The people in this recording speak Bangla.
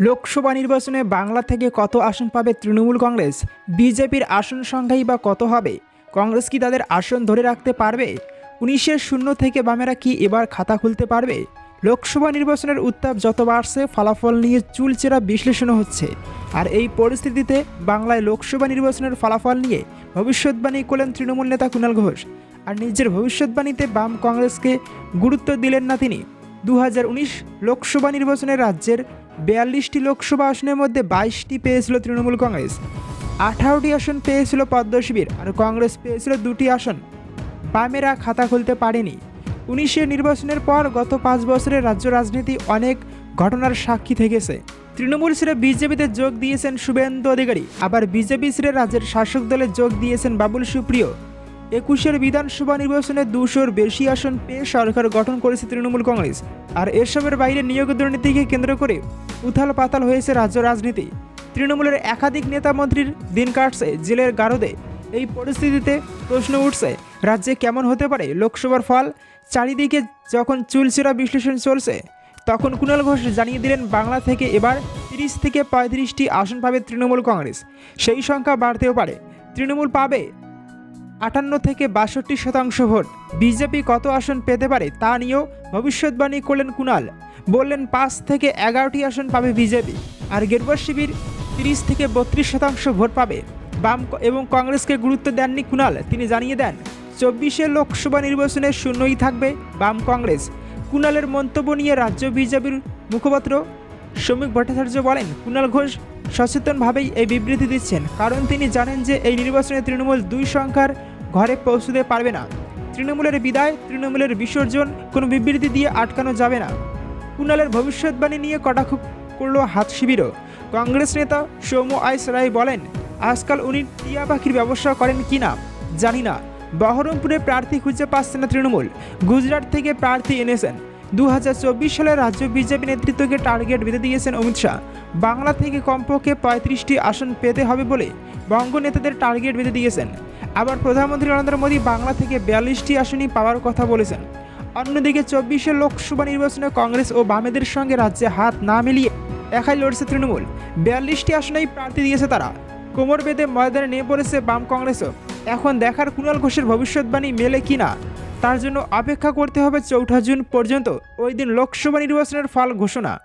লোকসভা নির্বাচনে বাংলা থেকে কত আসন পাবে তৃণমূল কংগ্রেস? বিজেপির আসন সংখ্যাই বা কত হবে? কংগ্রেস কি তাদের আসন ধরে রাখতে পারবে? উনিশের শূন্য থেকে বামেরা কি এবার খাতা খুলতে পারবে? লোকসভা নির্বাচনের উত্তাপ যত বাড়ছে, ফলাফল নিয়ে চুলচেরা বিশ্লেষণ হচ্ছে। আর এই পরিস্থিতিতে বাংলায় লোকসভা নির্বাচনের ফলাফল নিয়ে ভবিষ্যৎবাণী করলেন তৃণমূল নেতা কুণাল ঘোষ। আর নিজের ভবিষ্যৎবাণীতে বাম কংগ্রেসকে গুরুত্ব দিলেন না তিনি। দু হাজার উনিশ লোকসভা নির্বাচনে রাজ্যের বিয়াল্লিশটি লোকসভা আসনের মধ্যে বাইশটি পেয়েছিল তৃণমূল কংগ্রেস। আঠারোটি আসন পেয়েছিল পদ্ম শিবির আর কংগ্রেস পেয়েছিল দুটি আসন। বামেরা খাতা খুলতে পারেনি। উনিশে নির্বাচনের পর গত পাঁচ বছরের রাজ্য রাজনীতি অনেক ঘটনার সাক্ষী থেকেছে। তৃণমূল ছেড়ে বিজেপিতে যোগ দিয়েছেন শুভেন্দু অধিকারী, আবার বিজেপি ছেড়ে রাজ্যের শাসক দলে যোগ দিয়েছেন বাবুল সুপ্রিয়। একুশের বিধানসভা নির্বাচনে দুশোর বেশি আসন পেয়ে সরকার গঠন করেছে তৃণমূল কংগ্রেস। আর এসবের বাইরে নিয়োগ দুর্নীতিকে কেন্দ্র করে উথাল পাতাল হয়েছে রাজ্য রাজনীতি। তৃণমূলের একাধিক নেতা মন্ত্রীর দিন কাটছে জেলের গারদে। এই পরিস্থিতিতে প্রশ্ন উঠছে, রাজ্যে কেমন হতে পারে লোকসভার ফল? চারিদিকে যখন চুলচেরা বিশ্লেষণ চলছে, তখন কুণাল ঘোষ জানিয়ে দিলেন বাংলা থেকে এবার তিরিশ থেকে পঁয়ত্রিশটি আসন পাবে তৃণমূল কংগ্রেস। সেই সংখ্যা বাড়তেও পারে। তৃণমূল পাবে আটান্ন থেকে বাষট্টি শতাংশ ভোট। বিজেপি কত আসন পেতে পারে তা নিয়েও ভবিষ্যৎবাণী করলেন কুণাল। বললেন পাঁচ থেকে এগারোটি আসন পাবে বিজেপি, আর গেরুয়া শিবির তিরিশ থেকে বত্রিশ শতাংশ ভোট পাবে। বাম এবং কংগ্রেসকে গুরুত্ব দেননি কুণাল, তিনি জানিয়ে দেন, চব্বিশে লোকসভা নির্বাচনে শূন্যই থাকবে বাম কংগ্রেস। কুণালের মন্তব্য নিয়ে রাজ্য বিজেপির মুখপাত্র শ্রমিক ভট্টাচার্য বলেন, কুণাল ঘোষ সচেতনভাবেই এই বিবৃতি দিচ্ছেন, কারণ তিনি জানেন যে এই নির্বাচনে তৃণমূল দুই সংখ্যার ঘরে পৌঁছতে পারবে না। তৃণমূলের বিদায়, তৃণমূলের বিসর্জন, কোনো বিবৃতি দিয়ে আটকানো যাবে না। কুণালের ভবিষ্যৎবাণী নিয়ে কটাক্ষ করল হাত শিবিরও। কংগ্রেস নেতা সৌম্য আইস রায় বলেন, আজকাল উনি টিয়া পাখির ব্যবসা করেন কি না, জানি না। বহরমপুরে প্রার্থী খুঁজে পাচ্ছে না তৃণমূল। গুজরাট থেকে প্রার্থী এনেছেন। দু হাজার চব্বিশ সালে রাজ্য বিজেপি নেতৃত্বকে টার্গেট বেঁধে দিয়েছেন অমিত শাহ। বাংলা থেকে কমপক্ষে পঁয়ত্রিশটি আসন পেতে হবে বলে বঙ্গ নেতাদের টার্গেট বেঁধে দিয়েছেন। আবার প্রধানমন্ত্রী নরেন্দ্র মোদী বাংলা থেকে বিয়াল্লিশটি আসনই পাওয়ার কথা বলেছেন। অন্যদিকে চব্বিশে লোকসভা নির্বাচনে কংগ্রেস ও বামেদের সঙ্গে রাজ্যে হাত না মিলিয়ে একাই লড়ছে তৃণমূল। বিয়াল্লিশটি আসনেই প্রার্থী দিয়েছে তারা। কোমর বেঁধে ময়দানে নিয়ে পড়েছে বাম কংগ্রেসও। এখন দেখার কুণাল ঘোষের ভবিষ্যৎবাণী মেলে কিনা? তার জন্য অপেক্ষা করতে হবে চৌঠা জুন পর্যন্ত। ওই দিন লোকসভা নির্বাচনের ফল ঘোষণা।